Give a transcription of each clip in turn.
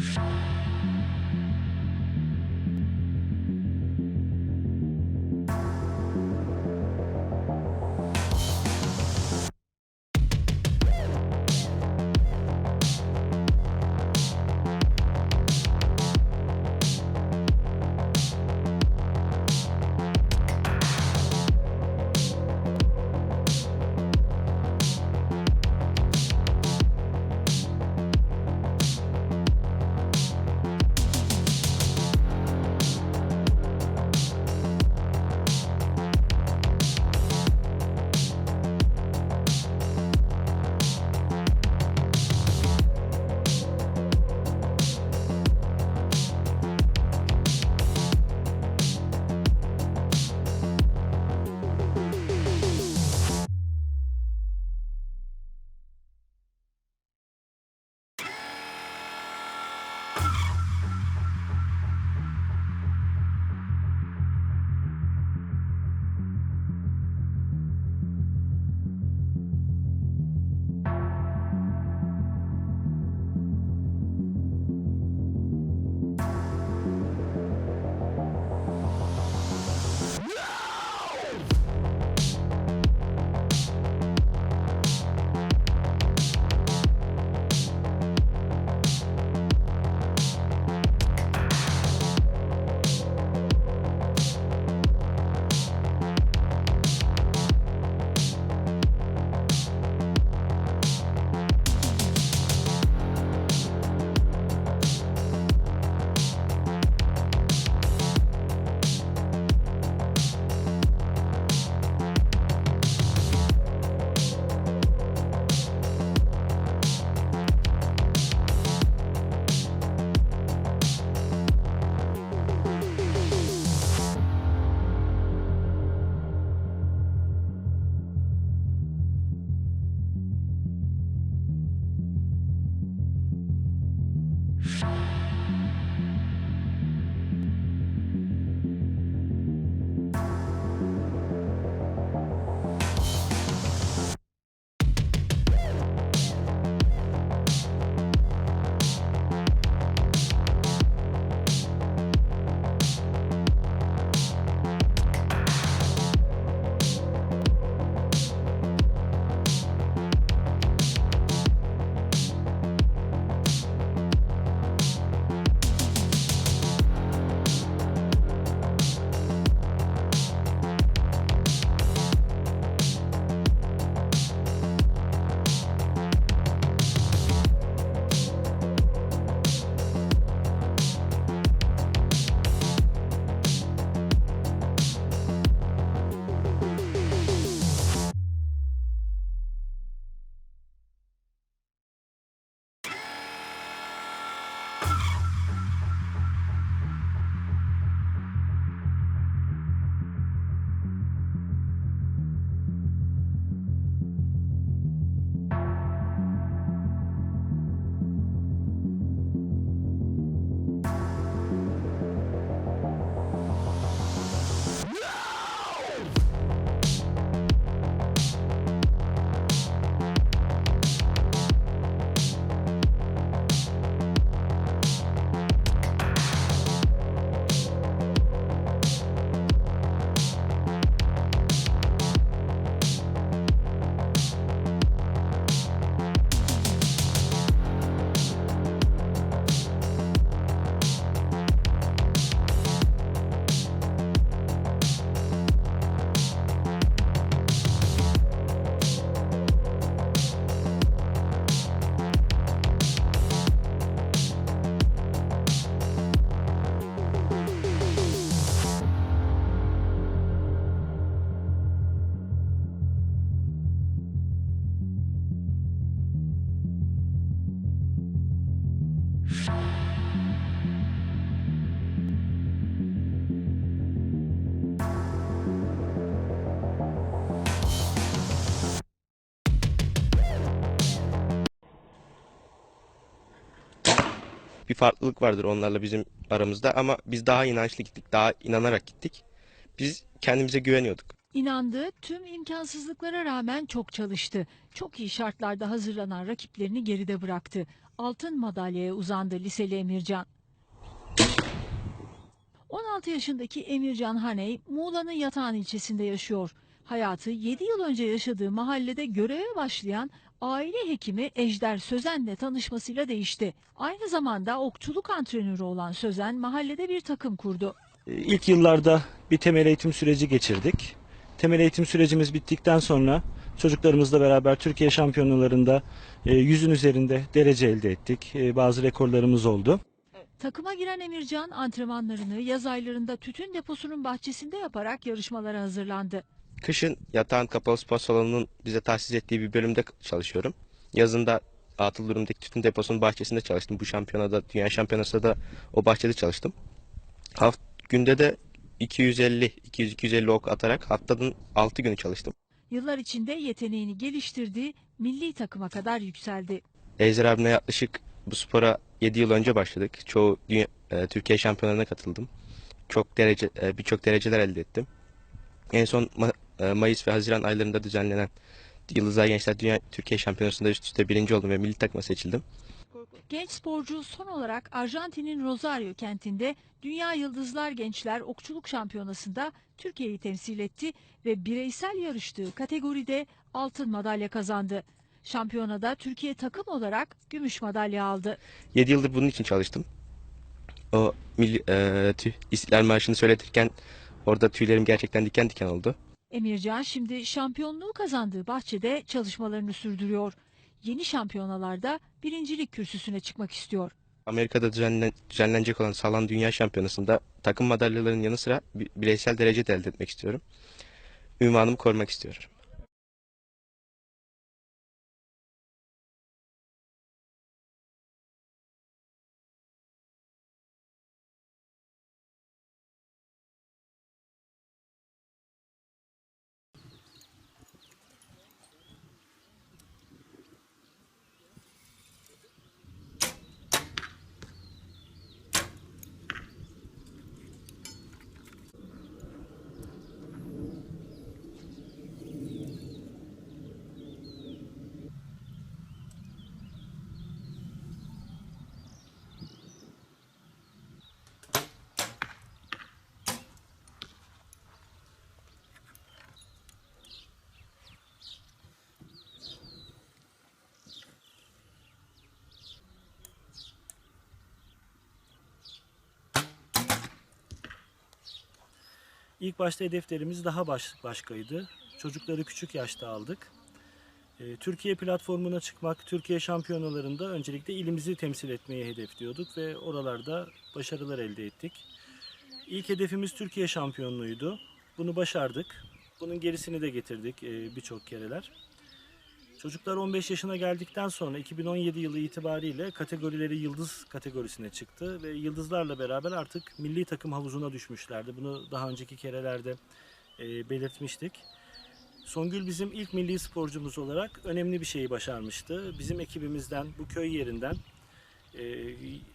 Bye. Bir farklılık vardır onlarla bizim aramızda ama biz daha inançlı gittik, daha inanarak gittik. Biz kendimize güveniyorduk. İnandı, tüm imkansızlıklara rağmen çok çalıştı. Çok iyi şartlarda hazırlanan rakiplerini geride bıraktı. Altın madalyaya uzandı liseli Emircan. 16 yaşındaki Emircan Haney, Muğla'nın Yatağan ilçesinde yaşıyor. Hayatı 7 yıl önce yaşadığı mahallede göreve başlayan aile hekimi Ejder Sözen'le tanışmasıyla değişti. Aynı zamanda okçuluk antrenörü olan Sözen mahallede bir takım kurdu. Ee, İlk yıllarda bir temel eğitim süreci geçirdik. Temel eğitim sürecimiz bittikten sonra çocuklarımızla beraber Türkiye şampiyonalarında e, yüzün üzerinde derece elde ettik. E, Bazı rekorlarımız oldu. Takıma giren Emircan antrenmanlarını yaz aylarında tütün deposunun bahçesinde yaparak yarışmalara hazırlandı. Kışın yatağın kapalı spor salonunun bize tahsis ettiği bir bölümde çalışıyorum. Yazında Atılırım'daki tütün deposunun bahçesinde çalıştım. Bu şampiyonada, dünya şampiyonasında da o bahçede çalıştım. Haft günde de 250, 200-250 ok atarak haftanın 6 günü çalıştım. Yıllar içinde yeteneğini geliştirdi, milli takıma kadar yükseldi. Ejder abimle yaklaşık bu spora 7 yıl önce başladık. Çoğu dünya, e, Türkiye şampiyonalarına katıldım. Çok derece e, birçok dereceler elde ettim. En son Mayıs ve Haziran aylarında düzenlenen Yıldızlar Gençler Dünya Türkiye Şampiyonası'nda üst üste birinci oldum ve milli takıma seçildim. Genç sporcu son olarak Arjantin'in Rosario kentinde Dünya Yıldızlar Gençler Okçuluk Şampiyonası'nda Türkiye'yi temsil etti ve bireysel yarıştığı kategoride altın madalya kazandı. Şampiyonada Türkiye takım olarak gümüş madalya aldı. 7 yıldır bunun için çalıştım. O milli, e, tüy- İstiklal Marşı'nı söyletirken orada tüylerim gerçekten diken diken oldu. Emircan şimdi şampiyonluğu kazandığı bahçede çalışmalarını sürdürüyor. Yeni şampiyonalarda birincilik kürsüsüne çıkmak istiyor. Amerika'da düzenlen, düzenlenecek olan Salon Dünya Şampiyonası'nda takım madalyalarının yanı sıra bi- bireysel derece de elde etmek istiyorum. Ünvanımı korumak istiyorum. İlk başta hedeflerimiz daha baş, başkaydı. Çocukları küçük yaşta aldık. Ee, Türkiye platformuna çıkmak, Türkiye şampiyonalarında öncelikle ilimizi temsil etmeyi hedefliyorduk ve oralarda başarılar elde ettik. İlk hedefimiz Türkiye şampiyonluğuydu. Bunu başardık. Bunun gerisini de getirdik e, birçok kereler. Çocuklar 15 yaşına geldikten sonra 2017 yılı itibariyle kategorileri yıldız kategorisine çıktı ve yıldızlarla beraber artık milli takım havuzuna düşmüşlerdi. Bunu daha önceki kerelerde e, belirtmiştik. Songül bizim ilk milli sporcumuz olarak önemli bir şeyi başarmıştı. Bizim ekibimizden, bu köy yerinden e,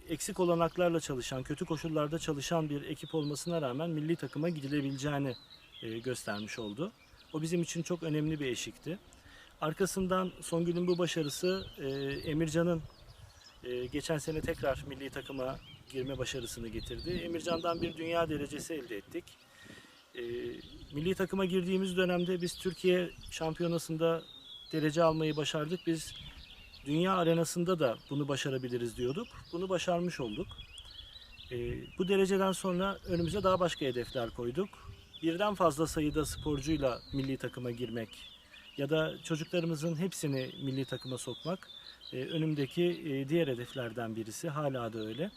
eksik olanaklarla çalışan, kötü koşullarda çalışan bir ekip olmasına rağmen milli takıma gidilebileceğini e, göstermiş oldu. O bizim için çok önemli bir eşikti. Arkasından Songül'ün bu başarısı e, Emircan'ın e, geçen sene tekrar milli takıma girme başarısını getirdi. Emircan'dan bir dünya derecesi elde ettik. E, milli takıma girdiğimiz dönemde biz Türkiye şampiyonasında derece almayı başardık. Biz dünya arenasında da bunu başarabiliriz diyorduk. Bunu başarmış olduk. E, bu dereceden sonra önümüze daha başka hedefler koyduk. Birden fazla sayıda sporcuyla milli takıma girmek ya da çocuklarımızın hepsini milli takıma sokmak e, önümdeki e, diğer hedeflerden birisi. Hala da öyle.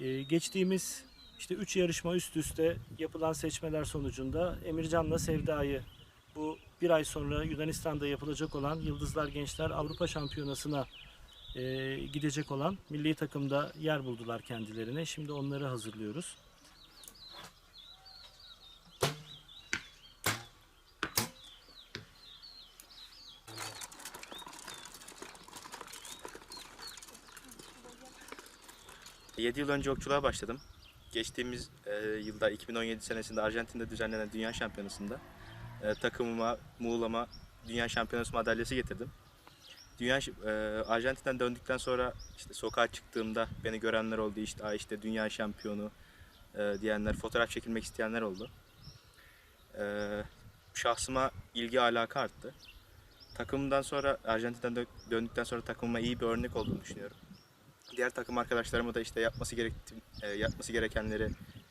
E, geçtiğimiz işte 3 yarışma üst üste yapılan seçmeler sonucunda Emircan'la Sevda'yı bu bir ay sonra Yunanistan'da yapılacak olan Yıldızlar Gençler Avrupa Şampiyonası'na gidecek olan milli takımda yer buldular kendilerine. Şimdi onları hazırlıyoruz. Yedi yıl önce okçuluğa başladım. Geçtiğimiz e, yılda 2017 senesinde Arjantin'de düzenlenen Dünya Şampiyonası'nda e, takımıma, Muğla'ma Dünya Şampiyonası madalyası getirdim. Dünya e, Arjantin'den döndükten sonra işte sokağa çıktığımda beni görenler oldu işte Aa işte dünya şampiyonu e, diyenler, fotoğraf çekilmek isteyenler oldu. E, şahsıma ilgi alaka arttı. Takımdan sonra Arjantin'den dö- döndükten sonra takımıma iyi bir örnek olduğunu düşünüyorum diğer takım arkadaşlarıma da işte yapması gerekti, e, yapması gerekenleri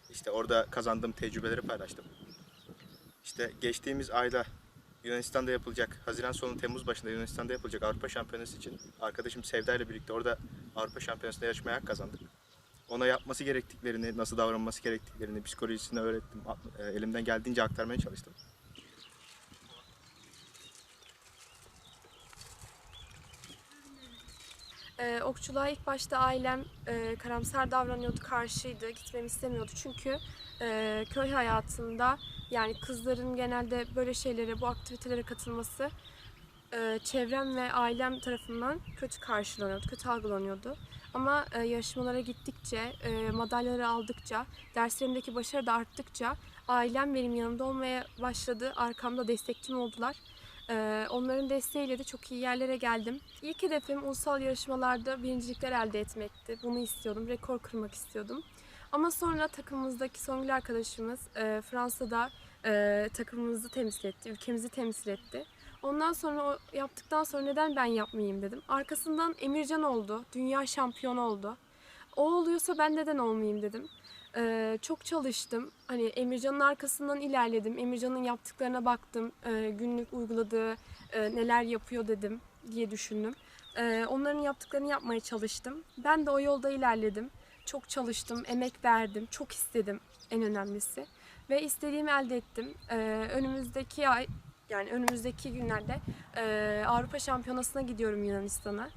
işte orada kazandığım tecrübeleri paylaştım. İşte geçtiğimiz ayda Yunanistan'da yapılacak, Haziran sonu Temmuz başında Yunanistan'da yapılacak Avrupa Şampiyonası için arkadaşım Sevda ile birlikte orada Avrupa Şampiyonası'nda yarışmaya hak kazandık. Ona yapması gerektiklerini, nasıl davranması gerektiklerini, psikolojisini öğrettim. E, Elimden geldiğince aktarmaya çalıştım. Ee, okçuluğa ilk başta ailem e, karamsar davranıyordu, karşıydı, gitmemi istemiyordu. Çünkü e, köy hayatında yani kızların genelde böyle şeylere, bu aktivitelere katılması e, çevrem ve ailem tarafından kötü karşılanıyordu, kötü algılanıyordu. Ama e, yarışmalara gittikçe, e, madalyaları aldıkça, derslerimdeki başarı da arttıkça ailem benim yanımda olmaya başladı, arkamda destekçim oldular. Ee, onların desteğiyle de çok iyi yerlere geldim. İlk hedefim ulusal yarışmalarda birincilikler elde etmekti. Bunu istiyordum, rekor kırmak istiyordum. Ama sonra takımımızdaki Songül arkadaşımız e, Fransa'da e, takımımızı temsil etti, ülkemizi temsil etti. Ondan sonra o yaptıktan sonra neden ben yapmayayım dedim. Arkasından Emircan oldu, dünya şampiyonu oldu. O oluyorsa ben neden olmayayım dedim. Ee, çok çalıştım. Hani Emircan'ın arkasından ilerledim. Emircan'ın yaptıklarına baktım. Ee, günlük uyguladığı e, neler yapıyor dedim diye düşündüm. Ee, onların yaptıklarını yapmaya çalıştım. Ben de o yolda ilerledim. Çok çalıştım, emek verdim, çok istedim en önemlisi. Ve istediğimi elde ettim. Ee, önümüzdeki ay, yani önümüzdeki günlerde e, Avrupa Şampiyonası'na gidiyorum Yunanistan'a.